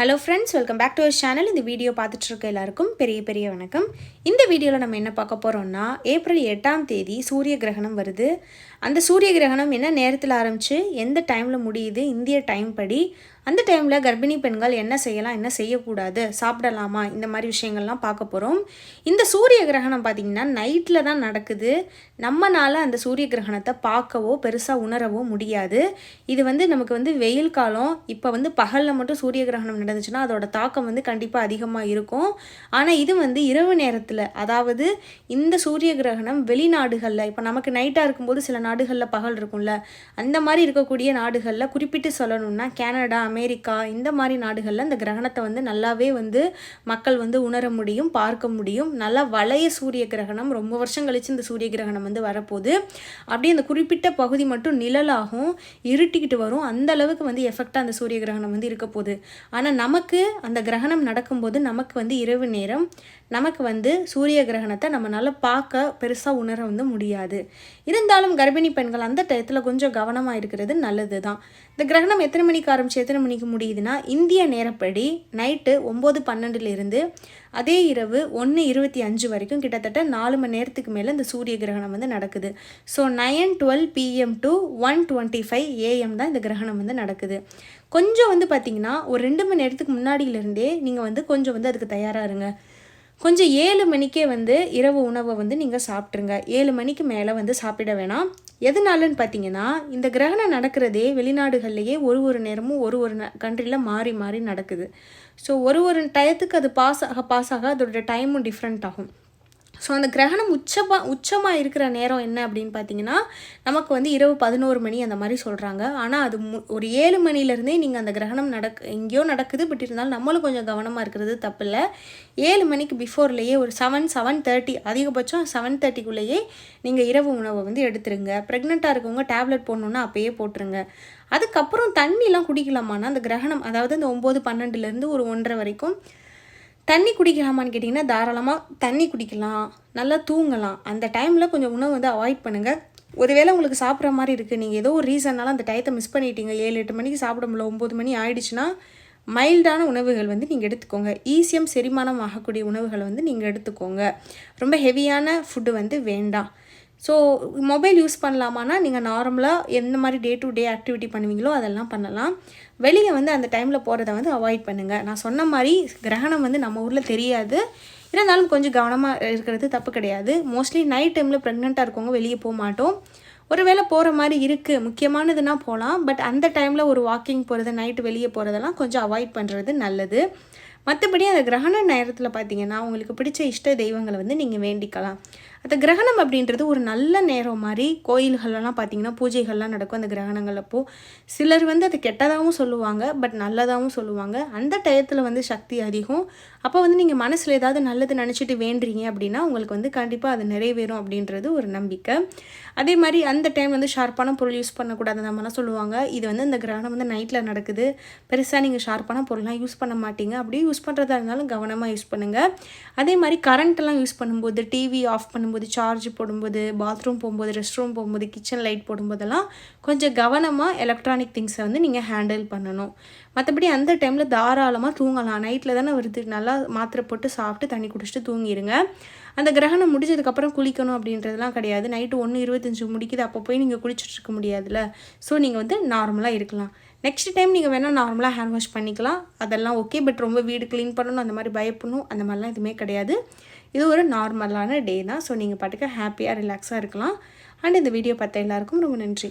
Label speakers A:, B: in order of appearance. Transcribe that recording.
A: Hello friends welcome back to our channel இந்த video பார்த்துட்ருக்க எல்லாருக்கும் பெரிய பெரிய வணக்கம். இந்த வீடியோவில் நம்ம என்ன பார்க்க போகிறோம்னா ஏப்ரல் எட்டாம் தேதி சூரிய கிரகணம் வருது. அந்த சூரிய கிரகணம் என்ன நேரத்தில் ஆரம்பித்து எந்த டைமில் முடியுது இந்திய டைம் படி அந்த டைமில் கர்ப்பிணி பெண்கள் என்ன செய்யலாம் என்ன செய்யக்கூடாது சாப்பிடலாமா இந்த மாதிரி விஷயங்கள்லாம் பார்க்க போகிறோம் இந்த சூரிய கிரகணம் பார்த்திங்கன்னா நைட்டில் தான் நடக்குது. நம்மனால் அந்த சூரிய கிரகணத்தை பார்க்கவோ பெருசாக உணரவோ முடியாது. இது வந்து நமக்கு வந்து வெயில் காலம். இப்போ வந்து பகலில் மட்டும் சூரிய கிரகணம் நடந்துச்சுன்னா அதோட தாக்கம் வந்து கண்டிப்பாக அதிகமாக இருக்கும். ஆனால் இது வந்து இரவு நேரத்தில் அதாவது இந்த சூரிய கிரகணம் வெளிநாடுகளில் இப்போ நமக்கு நைட்டாக இருக்கும்போது சில நாடுகளில் பகல் இருக்கும்ல அந்த மாதிரி இருக்கக்கூடிய நாடுகளில் குறிப்பிட்டு சொல்லணும்னா கேனடா அமெரிக்கா அமெரிக்கா இந்த மாதிரி நாடுகளில் இந்த கிரகணத்தை வந்து நல்லாவே வந்து மக்கள் வந்து உணர முடியும் பார்க்க முடியும். நல்லா வளைய சூரிய கிரகணம் ரொம்ப வருஷம் கழித்து இந்த சூரிய கிரகணம் வந்து வரப்போகுது. அப்படியே அந்த குறிப்பிட்ட பகுதி மட்டும் நிழலாகும் இருட்டிக்கிட்டு வரும். அந்த அளவுக்கு வந்து எஃபெக்டாக அந்த சூரிய கிரகணம் வந்து இருக்க போகுது. ஆனால் நமக்கு அந்த கிரகணம் நடக்கும்போது நமக்கு வந்து இரவு நேரம் நமக்கு வந்து சூரிய கிரகணத்தை நம்மளால் பார்க்க பெருசாக உணர வந்து முடியாது. இருந்தாலும் கர்ப்பிணி பெண்கள் அந்த டயத்தில் கொஞ்சம் கவனமாக இருக்கிறது நல்லது தான் இந்த கிரகணம் எத்தனை மணிக்கு ஆரம்பிச்சு எத்தனை மணிக்கு முடியுதுன்னா இந்திய நேரப்படி நைட்டு ஒம்பது பன்னெண்டுலேருந்து அதே இரவு ஒன்று இருபத்தி அஞ்சு வரைக்கும் கிட்டத்தட்ட நாலு மணி நேரத்துக்கு மேலே இந்த சூரிய கிரகணம் வந்து நடக்குது. So nine twelve PM to one twenty five AM தான் இந்த கிரகணம் வந்து நடக்குது. கொஞ்சம் வந்து பார்த்திங்கன்னா ஒரு ரெண்டு மணி நேரத்துக்கு முன்னாடியிலேருந்தே நீங்கள் வந்து கொஞ்சம் வந்து அதுக்கு தயாராக இருங்க. கொஞ்சம் ஏழு மணிக்கே வந்து இரவு உணவை வந்து நீங்கள் சாப்பிட்ருங்க ஏழு மணிக்கு மேலே வந்து சாப்பிட வேணாம். எதனாலன்னு பார்த்தீங்கன்னா இந்த கிரகணம் நடக்கிறதே வெளிநாடுகள்லேயே ஒரு ஒரு நேரமும் ஒரு ஒரு கண்ட்ரியில் மாறி மாறி நடக்குது. ஸோ ஒரு ஒரு டயத்துக்கு அது பாஸ் ஆக பாஸ் ஆக அதோட டைமும் டிஃப்ரெண்ட் ஆகும். ஸோ அந்த கிரகணம் உச்சமாக உச்சமாக இருக்கிற நேரம் என்ன அப்படின்னு பார்த்தீங்கன்னா நமக்கு வந்து இரவு பதினோரு மணி அந்த மாதிரி சொல்கிறாங்க ஆனால் அது மு ஒரு ஏழு மணிலேருந்தே நீங்கள் அந்த கிரகணம் நடக் எங்கேயோ நடக்குது பட் இருந்தாலும் நம்மளும் கொஞ்சம் கவனமாக இருக்கிறது தப்பில்லை. ஏழு மணிக்கு பிஃபோர்லேயே ஒரு செவன் செவன் தேர்ட்டி அதிகபட்சம் செவன் தேர்ட்டிக்குள்ளேயே நீங்கள் இரவு உணவை வந்து எடுத்துருங்க. ப்ரெக்னெண்ட்டாக இருக்கவங்க டேப்லெட் போடணுன்னா அப்போயே போட்டுருங்க. அதுக்கப்புறம் தண்ணிலாம் குடிக்கலாமான்னா அந்த கிரகணம் அதாவது இந்த ஒம்பது பன்னெண்டுலேருந்து ஒரு ஒன்றரை வரைக்கும் தண்ணி குடிக்கலாமான்னு கேட்டிங்கன்னா தாராளமாக தண்ணி குடிக்கலாம் நல்லா தூங்கலாம். அந்த டைமில் கொஞ்சம் உணவு வந்து அவாய்ட் பண்ணுங்கள் ஒருவேளை உங்களுக்கு சாப்பிட்ற மாதிரி இருக்குது நீங்கள் ஏதோ ஒரு ரீசன்னால அந்த டயத்தை மிஸ் பண்ணிட்டீங்க. ஏழு எட்டு மணிக்கு சாப்பிட முடியல ஒம்பது மணி ஆயிடுச்சுன்னா மைல்டான உணவுகள் வந்து நீங்கள் எடுத்துக்கோங்க. ஈஸியம் செரிமானம் ஆகக்கூடிய உணவுகளை வந்து நீங்கள் எடுத்துக்கோங்க. ரொம்ப ஹெவியான ஃபுட்டு வந்து வேண்டாம். ஸோ மொபைல் யூஸ் பண்ணலாமான்னா நீங்கள் நார்மலாக எந்த மாதிரி டே டு டே ஆக்டிவிட்டி பண்ணுவீங்களோ அதெல்லாம் பண்ணலாம். வெளியே வந்து அந்த டைமில் போகிறத வந்து அவாய்ட் பண்ணுங்கள் நான் சொன்ன மாதிரி கிரகணம் வந்து நம்ம ஊரில் தெரியாது. இருந்தாலும் கொஞ்சம் கவனமாக இருக்கிறது தப்பு கிடையாது. மோஸ்ட்லி நைட் டைமில் ப்ரெக்னெண்ட்டாக இருக்கவங்க வெளியே போக மாட்டோம். ஒரு வேளை போகிற மாதிரி இருக்குது முக்கியமானதுன்னா போகலாம் பட் அந்த டைமில் ஒரு வாக்கிங் போகிறது நைட்டு வெளியே போகிறதெல்லாம் கொஞ்சம் அவாய்ட் பண்ணுறது நல்லது. மற்றபடி அந்த கிரகண நேரத்தில் பார்த்தீங்கன்னா உங்களுக்கு பிடிச்ச இஷ்ட தெய்வங்களை வந்து நீங்கள் வேண்டிக்கலாம். அந்த கிரகணம் அப்படின்றது ஒரு நல்ல நேரம் மாதிரி கோயில்கள்லாம் பார்த்தீங்கன்னா பூஜைகள்லாம் நடக்கும் அந்த கிரகணங்கள் அப்போது சிலர் வந்து அது கெட்டதாகவும் சொல்லுவாங்க பட் நல்லதாகவும் சொல்லுவாங்க. அந்த டயத்தில் வந்து சக்தி அதிகம். அப்போ வந்து நீங்கள் மனசில் ஏதாவது நல்லது நினச்சிட்டு வேண்டுறீங்க அப்படின்னா உங்களுக்கு வந்து கண்டிப்பாக அது நிறைவேறும் அப்படின்றது ஒரு நம்பிக்கை. அதே மாதிரி அந்த டைம் வந்து ஷார்ப்பான பொருள் யூஸ் பண்ணக்கூடாது நம்மலாம் சொல்லுவாங்க. இது வந்து இந்த கிரகணம் வந்து நைட்டில் நடக்குது. பெருசாக நீங்கள் ஷார்ப்பான பொருள்லாம் யூஸ் பண்ண மாட்டீங்க. அப்படியே யூஸ் பண்ணுறதா இருந்தாலும் கவனமாக யூஸ் பண்ணுங்கள் அதே மாதிரி கரண்ட்டெல்லாம் யூஸ் பண்ணும்போது டிவி ஆஃப் பண்ணும்போது சார்ஜ் போடும்போது பாத்ரூம் போகும்போது ரெஸ்ட் ரூம் போகும்போது கிச்சன் லைட் போடும்போதெல்லாம் கொஞ்சம் கவனமாக எலக்ட்ரானிக் திங்ஸை வந்து நீங்கள் ஹேண்டில் பண்ணணும். மற்றபடி அந்த டைமில் தாராளமாக தூங்கலாம். நைட்டில் தானே வருது நல்லா மாத்திரை போட்டு சாப்பிட்டு தண்ணி குடிச்சிட்டு தூங்கிடுங்க அந்த கிரகணம் முடிஞ்சதுக்கப்புறம் குளிக்கணும் அப்படின்றதுலாம் கிடையாது. நைட்டு ஒன்று இருபத்தஞ்சி முடிக்குது. அப்போ போய் நீங்கள் குளிச்சுட்டு இருக்க முடியாதுல்ல. ஸோ நீங்கள் வந்து நார்மலாக இருக்கலாம். நெக்ஸ்ட் டைம் நீங்கள் வேணால் நார்மலாக ஹேண்ட் வாஷ் பண்ணிக்கலாம். அதெல்லாம் ஓகே பட் ரொம்ப வீடு க்ளீன் பண்ணணும் அந்த மாதிரி பயப்படணும் அந்த மாதிரிலாம் எதுவுமே கிடையாது. இது ஒரு நார்மலான டே தான். ஸோ நீங்கள் பாட்டுக்க ஹாப்பியாக ரிலாக்ஸாக இருக்கலாம். அண்ட் இந்த வீடியோ பார்த்த எல்லாருக்கும் ரொம்ப நன்றி.